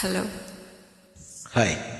Hello. Hi.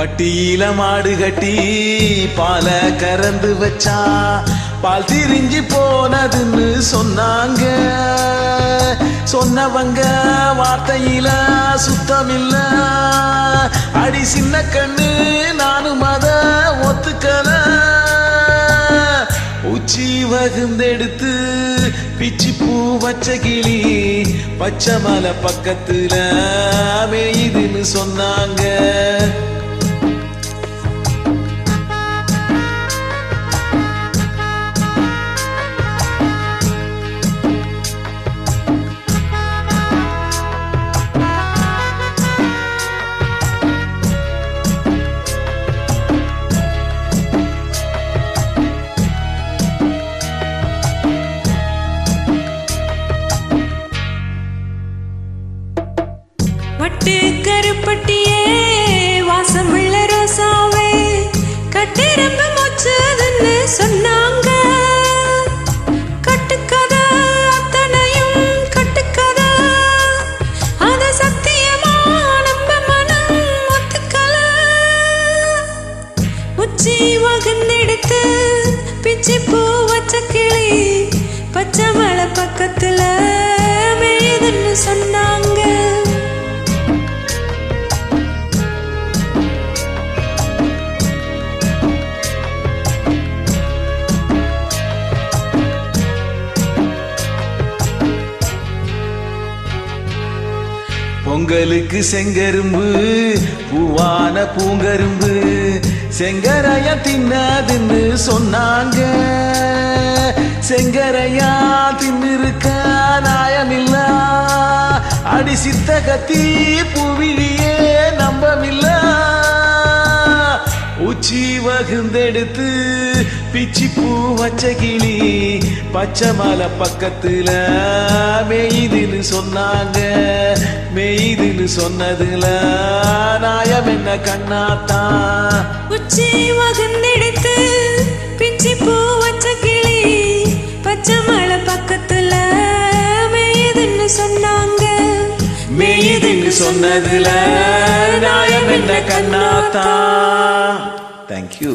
பட்டியில மாடு கட்டி பால கறந்து வச்சா பால் திரிஞ்சு போனதுன்னு சொன்னாங்க. சொன்னவங்க வார்த்தையில சுத்தமில்ல. அடி சின்ன கண்ணு நானும் அத ஒத்துக்கல. உச்சி வகுந்தெடுத்து பிச்சி பூ வச்ச கிளி பச்சை மலை பக்கத்துல மேயுதுன்னு சொன்னாங்க. பிச்சி பூ வச்ச கிளி பச்சை மலை பக்கத்துல மேதுன்னு சொன்னாங்க. பொங்கலுக்கு செங்கரும்பு பூவான பூங்கரும்பு செங்கரைய தின்னதுன்னு சொன்னாங்க. செங்கரையா தின்னிருக்க நாயமில்ல. அடி சித்த கத்தி புவிழியே நம்பமில்ல. உச்சி வகுந்தெடுத்து பிச்சி பூ வச்ச கிளி பச்சை மலை பக்கத்துல மெய்துன்னு சொன்னாங்க. மெய்துன்னு சொன்னதுல நாயம் என்ன கண்ணாத்தான். உச்சி வகுந்தெடுத்து பிச்சி பூ வச்ச கிளி பச்சை மலை பக்கத்துல மேயுதுன்னு சொன்னாங்க. மேயுதுன்னு சொன்னதுல நாயம் என்ன கண்ணாத்தான் தேங்க்யூ தேங்க்யூ